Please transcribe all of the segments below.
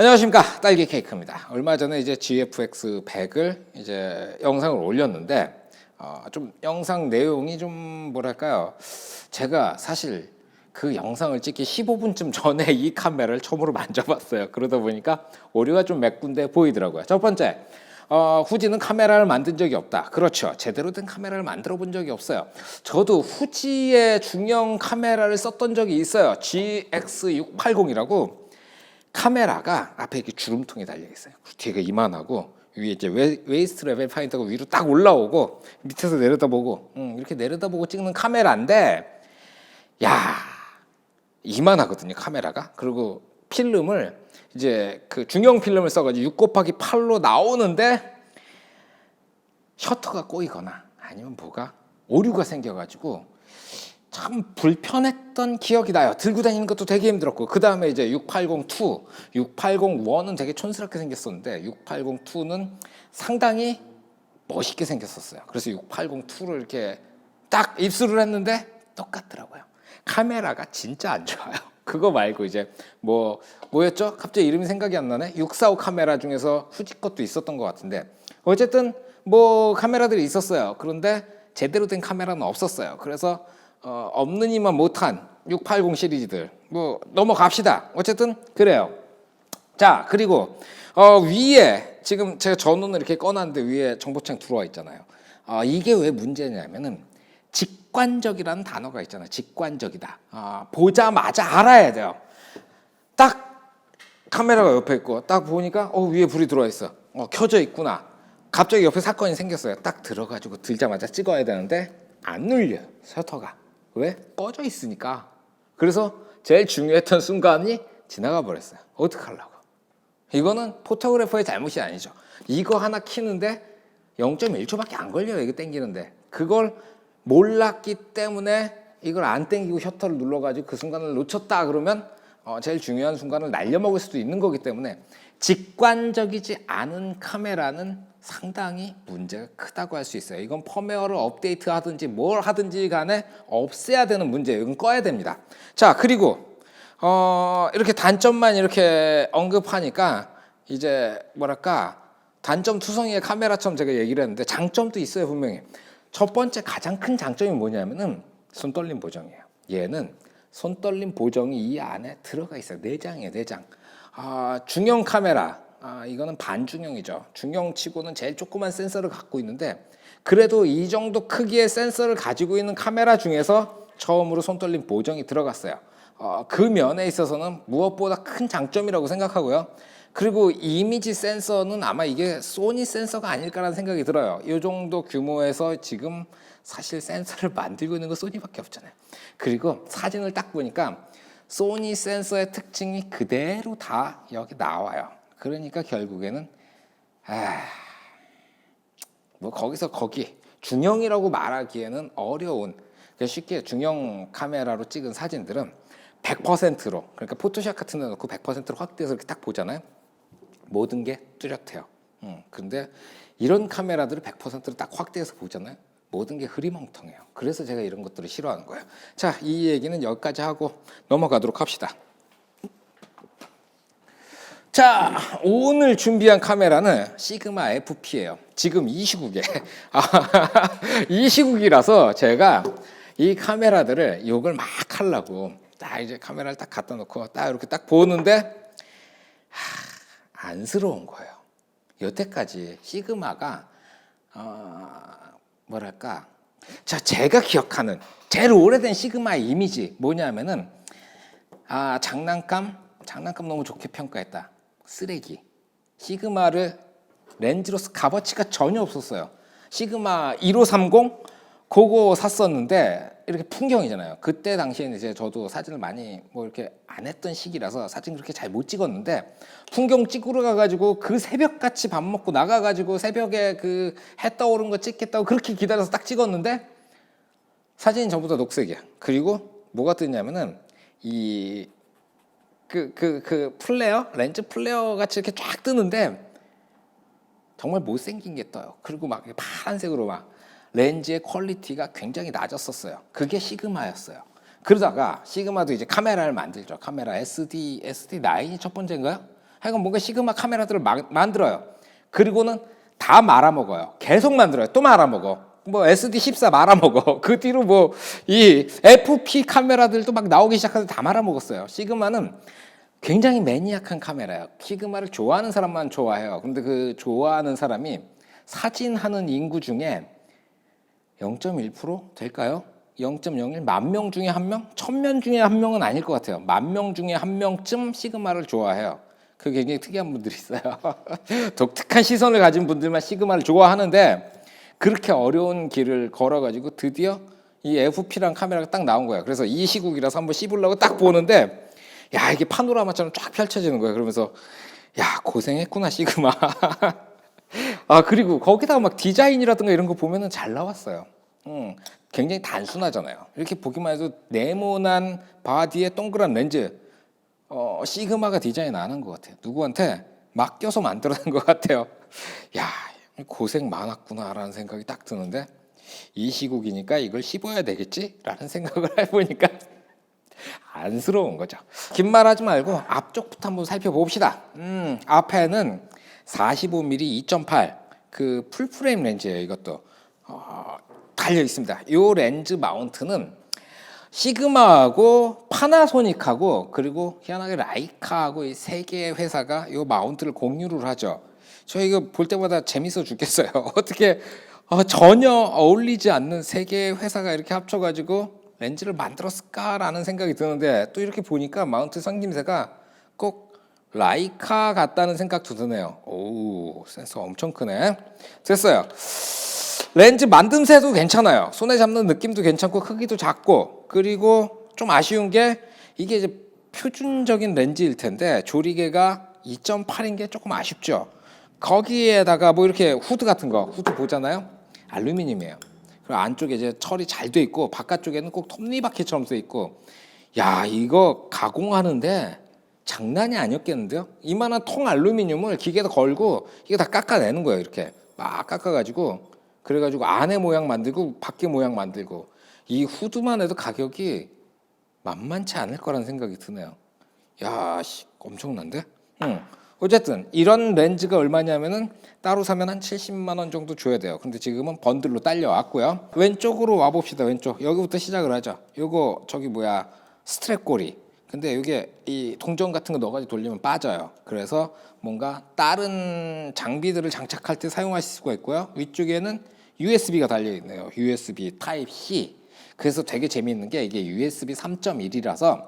안녕하십니까 딸기 케이크입니다. 얼마 전에 이제 GFX 100을 이제 영상을 올렸는데 어, 좀 영상 내용이 좀 뭐랄까요? 제가 사실 그 영상을 찍기 15분쯤 전에 이 카메라를 처음으로 만져봤어요. 그러다 보니까 오류가 좀 몇 군데 보이더라고요. 첫 번째, 어, 후지는 카메라를 만든 적이 없다. 그렇죠. 제대로 된 카메라를 만들어 본 적이 없어요. 저도 후지의 중형 카메라를 썼던 적이 있어요. GX680이라고 카메라가 앞에 이렇게 주름통이 달려 있어요. 뒤가 이만하고 위에 이제 웨, 웨이스트 레벨 파인더가 위로 딱 올라오고 밑에서 내려다보고 음, 이렇게 내려다보고 찍는 카메라인데 야 이만하거든요 카메라가 그리고 필름을 이제 그 중형 필름을 써가지고 6 곱하기 8로 나오는데 셔터가 꼬이거나 아니면 뭐가 오류가 생겨가지고 참 불편했던 기억이 나요. 들고 다니는 것도 되게 힘들었고 그 다음에 이제 680-2, 680-1은 되게 촌스럽게 생겼었는데 680-2는 상당히 멋있게 생겼었어요. 그래서 680-2를 이렇게 딱 입수를 했는데 똑같더라고요. 카메라가 진짜 안 좋아요. 그거 말고 이제 뭐 뭐였죠? 갑자기 이름이 생각이 안 나네. 645 카메라 중에서 후지 것도 있었던 것 같은데 어쨌든 뭐 카메라들이 있었어요. 그런데 제대로 된 카메라는 없었어요. 그래서 어, 없느니만 못한 680 시리즈들 뭐 넘어갑시다. 어쨌든 그래요. 자 그리고 어, 위에 지금 제가 전원을 이렇게 꺼놨는데 위에 정보창 들어와 있잖아요. 아, 이게 왜 문제냐면은 직관적이라는 단어가 있잖아요. 직관적이다. 아, 보자마자 알아야 돼요. 딱 카메라가 옆에 있고 딱 보니까 어 위에 불이 들어와 있어. 어 켜져 있구나. 갑자기 옆에 사건이 생겼어요. 딱 들어가지고 들자마자 찍어야 되는데 안 눌려 셔터가. 왜? 꺼져 있으니까. 그래서 제일 중요했던 순간이 지나가 버렸어요. 어떡하려고? 이거는 포토그래퍼의 잘못이 아니죠. 이거 하나 키는데 0.1초밖에 안 걸려요. 이거 땡기는데. 그걸 몰랐기 때문에 이걸 안 땡기고 셔터를 눌러가지고 그 순간을 놓쳤다 그러면 어, 제일 중요한 순간을 날려먹을 수도 있는 거기 때문에 직관적이지 않은 카메라는 상당히 문제가 크다고 할 수 있어요. 이건 펌웨어를 업데이트 하든지 뭘 하든지 간에 없애야 되는 문제예요. 이건 꺼야 됩니다. 자, 그리고 어, 이렇게 단점만 이렇게 언급하니까 이제 뭐랄까 단점 투성이의 카메라처럼 제가 얘기를 했는데 장점도 있어요 분명히. 첫 번째 가장 큰 장점이 뭐냐면은 손떨림 보정이에요. 얘는 손떨림 보정이 이 안에 들어가 있어요. 내장이에요, 내장. 아, 중형 카메라. 아, 이거는 반중형이죠. 중형치고는 제일 조그만 센서를 갖고 있는데 그래도 이 정도 크기의 센서를 가지고 있는 카메라 중에서 처음으로 손떨림 보정이 들어갔어요. 어, 그 면에 있어서는 무엇보다 큰 장점이라고 생각하고요. 그리고 이미지 센서는 아마 이게 소니 센서가 아닐까라는 생각이 들어요. 이 정도 규모에서 지금 사실 센서를 만들고 있는 건 소니밖에 없잖아요. 그리고 사진을 딱 보니까 소니 센서의 특징이 그대로 다 여기 나와요. 그러니까 결국에는 아, 뭐 거기서 거기 중형이라고 말하기에는 어려운 그러니까 쉽게 중형 카메라로 찍은 사진들은 100%로 그러니까 포토샵 같은 데 넣고 100%로 확대해서 이렇게 딱 보잖아요. 모든 게 뚜렷해요. 음, 근데 이런 카메라들을 100%로 딱 확대해서 보잖아요. 모든 게 흐리멍텅해요. 그래서 제가 이런 것들을 싫어하는 거예요. 자, 이 얘기는 여기까지 하고 넘어가도록 합시다. 자, 오늘 준비한 카메라는 시그마 FP예요. 지금 이 시국에 아, 이 시국이라서 제가 이 카메라들을 욕을 막 하려고 딱 이제 카메라를 딱 갖다 놓고 딱 이렇게 딱 보는데 하, 안쓰러운 거예요. 여태까지 시그마가 어, 뭐랄까? 자 제가 기억하는 제일 오래된 시그마의 이미지 뭐냐면은 아 장난감? 장난감 너무 좋게 평가했다. 쓰레기. 시그마를 렌즈로서 값어치가 전혀 없었어요. 시그마 1530 그거 샀었는데 이렇게 풍경이잖아요 그때 당시에는 이제 저도 사진을 많이 뭐 이렇게 안 했던 시기라서 사진 그렇게 잘 못 찍었는데 풍경 찍으러 가가지고 그 새벽 같이 밥 먹고 나가가지고 새벽에 그 해 떠오른 거 찍겠다고 그렇게 기다려서 딱 찍었는데 사진이 전부 다 녹색이야. 그리고 뭐가 뜨냐면은 이 그 그그 플레어 렌즈 플레어 같이 이렇게 쫙 뜨는데 정말 못생긴 게 떠요. 그리고 막 파란색으로 막 렌즈의 퀄리티가 굉장히 낮았었어요. 그게 시그마였어요. 그러다가 시그마도 이제 카메라를 만들죠. 카메라 SD SD9이 첫 번째인가요? 하여간 뭔가 시그마 카메라들을 마- 만들어요. 그리고는 다 말아먹어요. 계속 만들어요. 또 말아먹어. 뭐 SD14 말아먹어. 그 뒤로 뭐 이 FP 카메라들도 막 나오기 시작해서 다 말아먹었어요. 시그마는 굉장히 매니악한 카메라예요. 시그마를 좋아하는 사람만 좋아해요. 근데 그 좋아하는 사람이 사진하는 인구 중에 0.1% 될까요? 0.01 만 명 중에 한 명? 천 명 중에 한 명은 아닐 것 같아요. 만 명 중에 한 명쯤 시그마를 좋아해요. 그 굉장히 특이한 분들이 있어요. 독특한 시선을 가진 분들만 시그마를 좋아하는데 그렇게 어려운 길을 걸어가지고 드디어 이 FP랑 카메라가 딱 나온 거야. 그래서 이 시국이라서 한번 씹으려고 딱 보는데 야 이게 파노라마처럼 쫙 펼쳐지는 거야. 그러면서 야 고생했구나 시그마. 아 그리고 거기다가 막 디자인이라든가 이런 거 보면은 잘 나왔어요. 음, 굉장히 단순하잖아요. 이렇게 보기만 해도 네모난 바디에 동그란 렌즈. 어, 시그마가 디자인 안 한 것 같아요. 누구한테 맡겨서 만들어낸 것 같아요. 야 고생 많았구나라는 생각이 딱 드는데 이 시국이니까 이걸 씹어야 되겠지라는 생각을 해보니까 안쓰러운 거죠. 긴 말하지 말고 앞쪽부터 한번 살펴봅시다. 음, 앞에는 45mm 2.8 그 풀프레임 렌즈예요. 이것도 어, 달려 있습니다. 이 렌즈 마운트는 시그마하고 파나소닉하고 그리고 희한하게 라이카하고 이 세 개의 회사가 이 마운트를 공유를 하죠. 저 이거 볼 때마다 재밌어 죽겠어요. 어떻게 어, 전혀 어울리지 않는 세 개의 회사가 이렇게 합쳐가지고 렌즈를 만들었을까라는 생각이 드는데 또 이렇게 보니까 마운트 생김새가 꼭 라이카 같다는 생각도 드네요. 오 센서 엄청 크네. 됐어요. 렌즈 만듦새도 괜찮아요. 손에 잡는 느낌도 괜찮고 크기도 작고 그리고 좀 아쉬운 게 이게 이제 표준적인 렌즈일 텐데 조리개가 2.8인 게 조금 아쉽죠. 거기에다가 뭐 이렇게 후드 같은 거 후드 보잖아요. 알루미늄이에요. 그리고 안쪽에 이제 철이 잘돼 있고 바깥쪽에는 꼭 톱니바퀴처럼 돼 있고 야 이거 가공하는데 장난이 아니었겠는데요? 이만한 통 알루미늄을 기계에다 걸고 이게 다 깎아내는 거예요. 이렇게 막 깎아가지고 그래가지고 안에 모양 만들고 밖에 모양 만들고 이 후드만 해도 가격이 만만치 않을 거라는 생각이 드네요. 야, 씨, 엄청난데? 응. 어쨌든 이런 렌즈가 얼마냐면은 따로 사면 한 70만 원 정도 줘야 돼요. 근데 지금은 번들로 딸려 왔고요. 왼쪽으로 와 봅시다. 왼쪽. 여기부터 시작을 하죠. 요거 저기 뭐야? 스트랩 고리. 근데 이게 이 동전 같은 거 넣어가지고 돌리면 빠져요. 그래서 뭔가 다른 장비들을 장착할 때 사용하실 수가 있고요. 위쪽에는 USB가 달려 있네요. USB Type C. 그래서 되게 재미있는 게 이게 USB 3.1이라서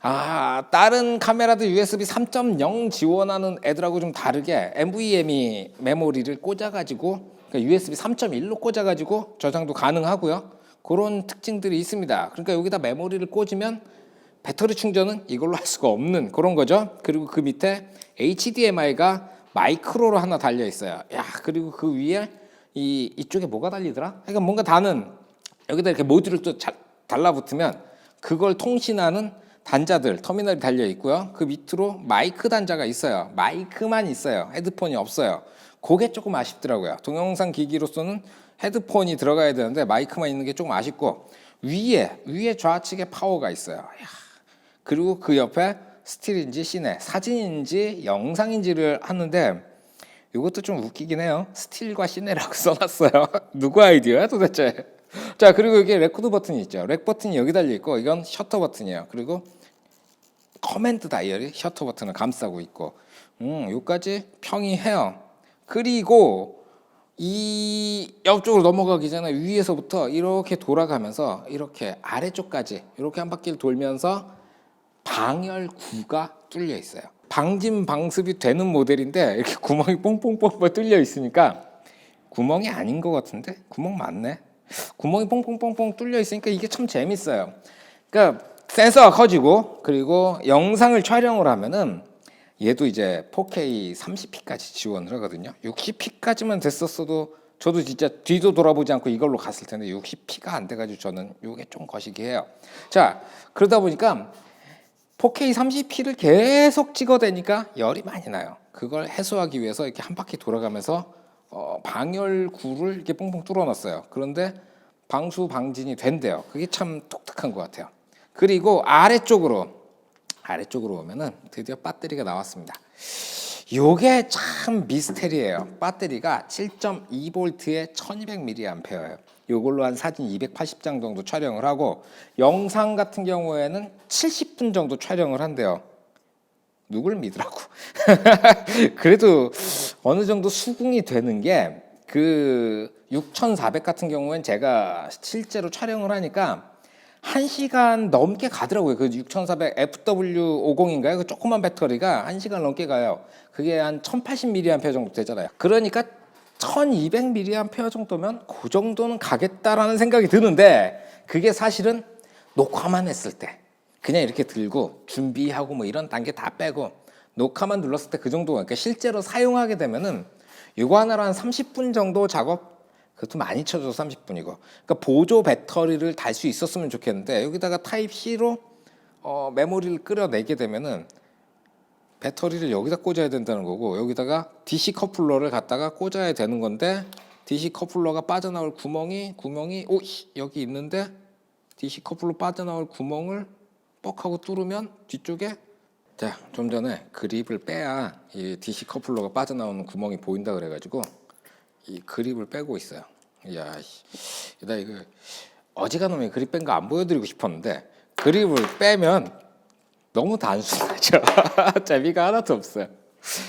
아 다른 카메라도 USB 3.0 지원하는 애들하고 좀 다르게 NVMe 메모리를 꽂아가지고 그러니까 USB 3.1로 꽂아가지고 저장도 가능하고요. 그런 특징들이 있습니다. 그러니까 여기다 메모리를 꽂으면 배터리 충전은 이걸로 할 수가 없는 그런 거죠. 그리고 그 밑에 HDMI가 마이크로로 하나 달려 있어요. 야 그리고 그 위에 이 이쪽에 뭐가 달리더라? 그러니까 뭔가 다는 여기다 이렇게 모듈을 또 자- 달라붙으면 그걸 통신하는 단자들 터미널이 달려 있고요. 그 밑으로 마이크 단자가 있어요. 마이크만 있어요. 헤드폰이 없어요. 그게 조금 아쉽더라고요. 동영상 기기로서는 헤드폰이 들어가야 되는데 마이크만 있는 게 조금 아쉽고 위에 위에 좌측에 파워가 있어요. 야, 그리고 그 옆에 스틸인지 시네 사진인지 영상인지를 하는데 이것도 좀 웃기긴 해요. 스틸과 시네라고 써놨어요. 누구 아이디어야 도대체? 자 그리고 여기 레코드 버튼이 있죠. 렉 버튼이 여기 달려 있고 이건 셔터 버튼이에요. 그리고 커맨드 다이얼이 셔터 버튼을 감싸고 있고 음 요까지 평이해요. 그리고 이 옆쪽으로 넘어가기 전에 위에서부터 이렇게 돌아가면서 이렇게 아래쪽까지 이렇게 한 바퀴를 돌면서 방열구가 뚫려 있어요. 방진 방습이 되는 모델인데 이렇게 구멍이 뽕뽕뽕뽕 뚫려 있으니까 구멍이 아닌 것 같은데 구멍 맞네. 구멍이 뽕뽕뽕뽕 뚫려 있으니까 이게 참 재밌어요. 그러니까 센서가 커지고 그리고 영상을 촬영을 하면은 얘도 이제 4K 30p까지 지원을 하거든요. 60p까지만 됐었어도 저도 진짜 뒤도 돌아보지 않고 이걸로 갔을 텐데 60p가 안 돼가지고 저는 이게 좀 거시기 해요. 자 그러다 보니까 4K 30p를 계속 찍어대니까 열이 많이 나요. 그걸 해소하기 위해서 이렇게 한 바퀴 돌아가면서 어, 방열구를 이렇게 뽕뽕 뚫어놨어요. 그런데 방수 방진이 된대요. 그게 참 독특한 것 같아요. 그리고 아래쪽으로 아래쪽으로 오면은 드디어 배터리가 나왔습니다. 요게 참 미스테리예요. 배터리가 7.2V에 1200mAh예요. 요걸로 한 사진 280장 정도 촬영을 하고 영상 같은 경우에는 70분 정도 촬영을 한대요. 누굴 믿으라고. 그래도 어느 정도 수긍이 되는 게 그 6400 같은 경우엔 제가 실제로 촬영을 하니까 1시간 넘게 가더라고요. 그 6400 FW50인가요? 그 조그만 배터리가 1시간 넘게 가요. 그게 한 1080mAh 정도 되잖아요. 그러니까 1200mAh 정도면 그 정도는 가겠다라는 생각이 드는데 그게 사실은 녹화만 했을 때 그냥 이렇게 들고 준비하고 뭐 이런 단계 다 빼고 녹화만 눌렀을 때 그 정도 그러니까 실제로 사용하게 되면은 이거 하나로 한 30분 정도 작업? 그것도 많이 쳐줘 30분이고 그러니까 보조 배터리를 달 수 있었으면 좋겠는데 여기다가 타입 C로 어, 메모리를 끌어내게 되면은 배터리를 여기다 꽂아야 된다는 거고 여기다가 DC 커플러를 갖다가 꽂아야 되는 건데 DC 커플러가 빠져나올 구멍이 구멍이 오 씨, 여기 있는데 DC 커플러 빠져나올 구멍을 뻑 하고 뚫으면 뒤쪽에 자 좀 전에 그립을 빼야 이 DC 커플러가 빠져나오는 구멍이 보인다 그래가지고 이 그립을 빼고 있어요. 야, 씨. 나 이거 어지간하면 그립 뺀 거 안 보여드리고 싶었는데 그립을 빼면 너무 단순하죠. 재미가 하나도 없어요.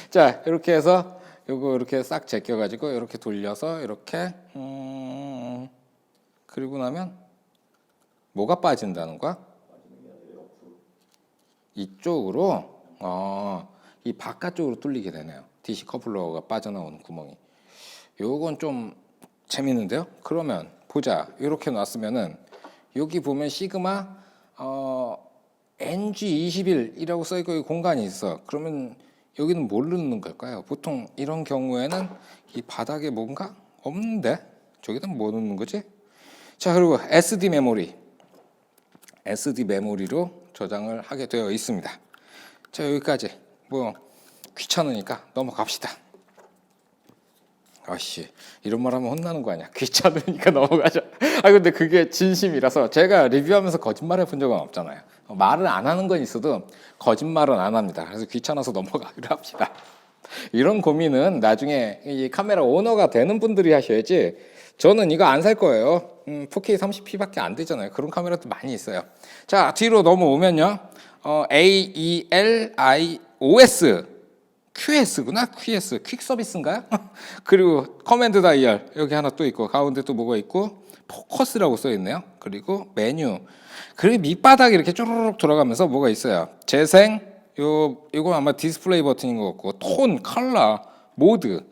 자, 이렇게 해서 요거 이렇게 싹 제껴가지고 이렇게 돌려서 이렇게 음, 그리고 나면 뭐가 빠진다는 거야? 이쪽으로 어, 이 바깥쪽으로 뚫리게 되네요. DC 커플러가 빠져나오는 구멍이. 요건 좀 재밌는데요. 그러면 보자. 이렇게 놨으면은 여기 보면 시그마 어, NG21이라고 써 있고 이 공간이 있어. 그러면 여기는 뭘 넣는 걸까요? 보통 이런 경우에는 이 바닥에 뭔가 없는데 저기다 뭐 넣는 거지? 자 그리고 SD 메모리 SD 메모리로 저장을 하게 되어 있습니다. 자 여기까지 뭐 귀찮으니까 넘어갑시다. 아씨 이런 말 하면 혼나는 거 아니야? 귀찮으니까 넘어가자. 아 근데 그게 진심이라서 제가 리뷰하면서 거짓말 해본 적은 없잖아요. 어, 말을 안 하는 건 있어도 거짓말은 안 합니다. 그래서 귀찮아서 넘어가기로 합시다. 이런 고민은 나중에 이 카메라 오너가 되는 분들이 하셔야지 저는 이거 안 살 거예요. 음, 4K 30p밖에 안 되잖아요. 그런 카메라도 많이 있어요. 자 뒤로 넘어오면요. 어, A E L I O S QS구나 QS 퀵 서비스인가요? 그리고 커맨드 다이얼 여기 하나 또 있고 가운데 또 뭐가 있고 포커스라고 써 있네요. 그리고 메뉴 그리고 밑바닥 이렇게 쪼르륵 돌아가면서 뭐가 있어요. 재생 요 이거 아마 디스플레이 버튼인 것 같고 톤 컬러 모드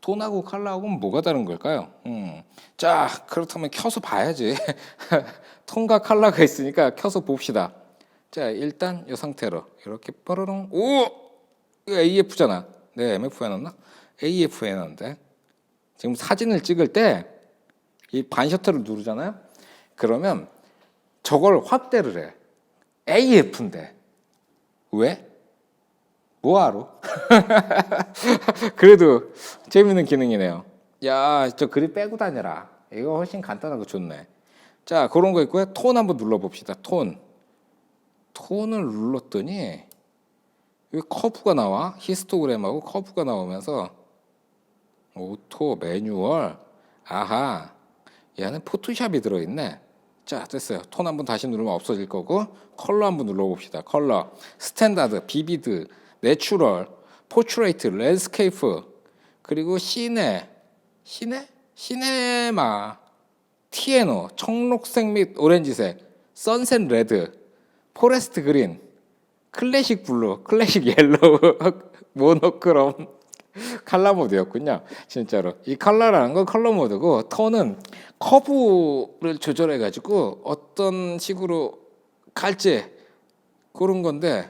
톤하고 컬러하고는 뭐가 다른 걸까요? 음. 자 그렇다면 켜서 봐야지 톤과 컬러가 있으니까 켜서 봅시다. 자 일단 이 상태로 이렇게 뻐르릉 오 AF잖아. 네, MF 해놨나? AF 해놨는데 지금 사진을 찍을 때 이 반셔터를 누르잖아요. 그러면 저걸 확대를 해. AF인데 왜? 뭐하러? 그래도 재밌는 기능이네요. 야, 저 그립 빼고 다녀라. 이거 훨씬 간단하고 좋네. 자, 그런 거 있고요. 톤 한번 눌러봅시다. 톤. 톤을 눌렀더니 여기 커브가 나와? 히스토그램하고 커브가 나오면서 오토 매뉴얼 아하 얘는 포토샵이 들어있네. 자 됐어요. 톤 한번 다시 누르면 없어질 거고 컬러 한번 눌러봅시다. 컬러 스탠다드 비비드 내추럴 포트레이트 랜스케이프 그리고 시네 시네 시네마 티에노 청록색 및 오렌지색 선셋 레드 포레스트 그린 클래식 블루, 클래식 옐로우, 모노크롬 칼라 모드였군요. 진짜로 이 컬러라는 건 컬러 모드고 톤은 커브를 조절해 가지고 어떤 식으로 갈지 그런 건데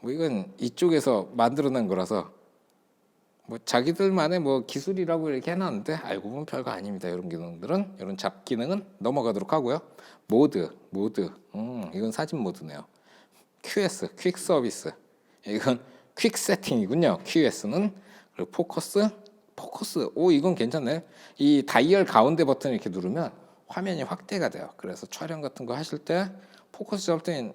뭐 이건 이쪽에서 만들어낸 거라서 뭐 자기들만의 뭐 기술이라고 이렇게 해놨는데 알고 보면 별거 아닙니다. 이런 기능들은 이런 잡 기능은 넘어가도록 하고요. 모드, 모드, 음 이건 사진 모드네요. QS, 퀵 서비스. 이건 퀵 세팅이군요. QS는 그리고 포커스, 포커스. 오 이건 괜찮네. 이 다이얼 가운데 버튼 이렇게 누르면 화면이 확대가 돼요. 그래서 촬영 같은 거 하실 때 포커스 잡을 때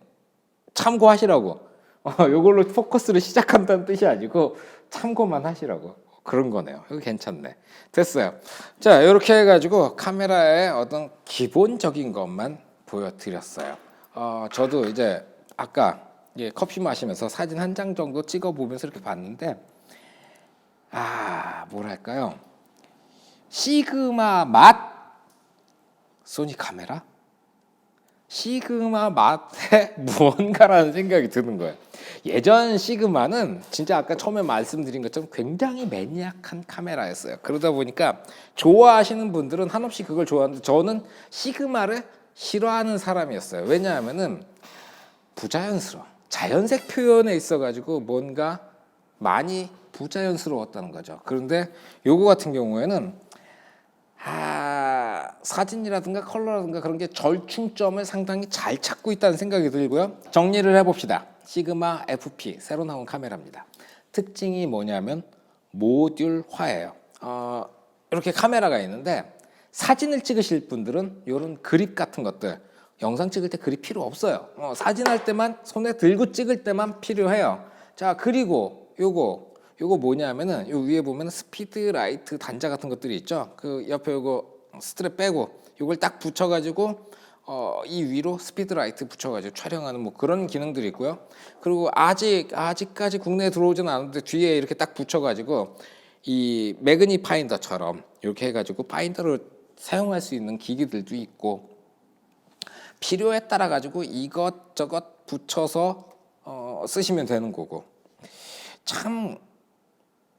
참고하시라고. 어, 요걸로 포커스를 시작한다는 뜻이 아니고 참고만 하시라고 그런 거네요. 이거 괜찮네. 됐어요. 자, 이렇게 해가지고 카메라의 어떤 기본적인 것만 보여드렸어요. 어, 저도 이제 아까 예, 커피 마시면서 사진 한 장 정도 찍어 보면서 이렇게 봤는데 아 뭐랄까요 시그마 맛 소니 카메라 시그마 맛에 무언가라는 생각이 드는 거예요. 예전 시그마는 진짜 아까 처음에 말씀드린 것처럼 굉장히 매니악한 카메라였어요. 그러다 보니까 좋아하시는 분들은 한없이 그걸 좋아하는데 저는 시그마를 싫어하는 사람이었어요. 왜냐하면은 부자연스러워. 자연색 표현에 있어 가지고 뭔가 많이 부자연스러웠다는 거죠. 그런데 요거 같은 경우에는 아, 사진이라든가 컬러라든가 그런 게 절충점을 상당히 잘 찾고 있다는 생각이 들고요. 정리를 해봅시다. 시그마 FP 새로 나온 카메라입니다. 특징이 뭐냐면 모듈화예요. 어, 이렇게 카메라가 있는데 사진을 찍으실 분들은 이런 그립 같은 것들 영상 찍을 때 그립 필요 없어요. 어, 사진 할 때만 손에 들고 찍을 때만 필요해요. 자 그리고 요거 요거 뭐냐면은 요 위에 보면 스피드 라이트 단자 같은 것들이 있죠. 그 옆에 요거 스트랩 빼고 요걸 딱 붙여가지고 어, 이 위로 스피드 라이트 붙여가지고 촬영하는 뭐 그런 기능들이 있고요. 그리고 아직 아직까지 국내에 들어오지는 않았는데 뒤에 이렇게 딱 붙여가지고 이 매그니 파인더처럼 이렇게 해가지고 파인더를 사용할 수 있는 기기들도 있고 필요에 따라 가지고 이것저것 붙여서 어, 쓰시면 되는 거고 참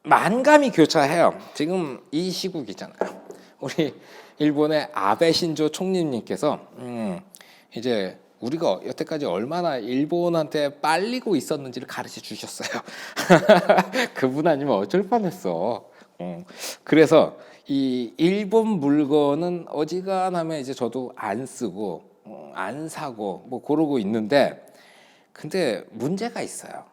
만감이 교차해요. 지금 이 시국이잖아요. 우리 일본의 아베 신조 총리님께서 음, 이제 우리가 여태까지 얼마나 일본한테 빨리고 있었는지를 가르쳐 주셨어요. 그분 아니면 어쩔 뻔했어. 음, 그래서 이 일본 물건은 어지간하면 이제 저도 안 쓰고 음, 안 사고 뭐 그러고 있는데 근데 문제가 있어요.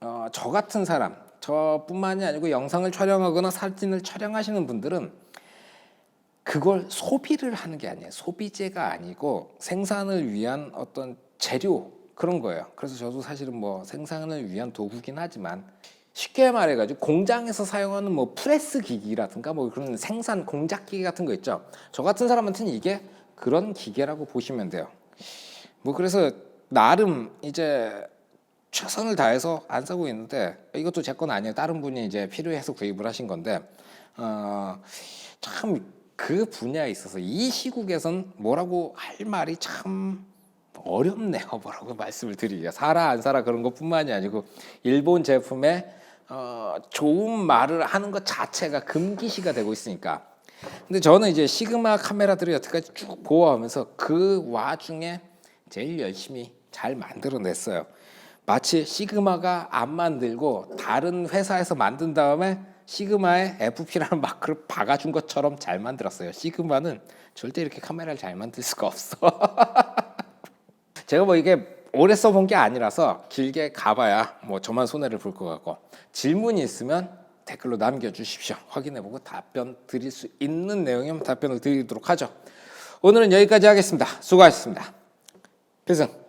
어, 저 같은 사람, 저뿐만이 아니고 영상을 촬영하거나 사진을 촬영하시는 분들은 그걸 소비를 하는 게 아니에요. 소비재가 아니고 생산을 위한 어떤 재료 그런 거예요. 그래서 저도 사실은 뭐 생산을 위한 도구긴 하지만 쉽게 말해가지고 공장에서 사용하는 뭐 프레스 기기라든가 뭐 그런 생산 공작 기계 같은 거 있죠. 저 같은 사람한테는 이게 그런 기계라고 보시면 돼요. 뭐 그래서 나름 이제 최선을 다해서 안 사고 있는데 이것도 제 건 아니에요. 다른 분이 이제 필요해서 구입을 하신 건데 어, 참 그 분야에 있어서 이 시국에선 뭐라고 할 말이 참 어렵네요. 뭐라고 말씀을 드리기가 사라 안 사라 그런 것뿐만이 아니고 일본 제품에 어, 좋은 말을 하는 것 자체가 금기시가 되고 있으니까. 근데 저는 이제 시그마 카메라들을 여태까지 쭉 보아하면서 그 와중에 제일 열심히 잘 만들어냈어요. 마치 시그마가 안 만들고 다른 회사에서 만든 다음에 시그마에 FP라는 마크를 박아준 것처럼 잘 만들었어요. 시그마는 절대 이렇게 카메라를 잘 만들 수가 없어. 제가 뭐 이게 오래 써본 게 아니라서 길게 가봐야 뭐 저만 손해를 볼 것 같고 질문이 있으면 댓글로 남겨주십시오. 확인해보고 답변 드릴 수 있는 내용이면 답변을 드리도록 하죠. 오늘은 여기까지 하겠습니다. 수고하셨습니다. 필승.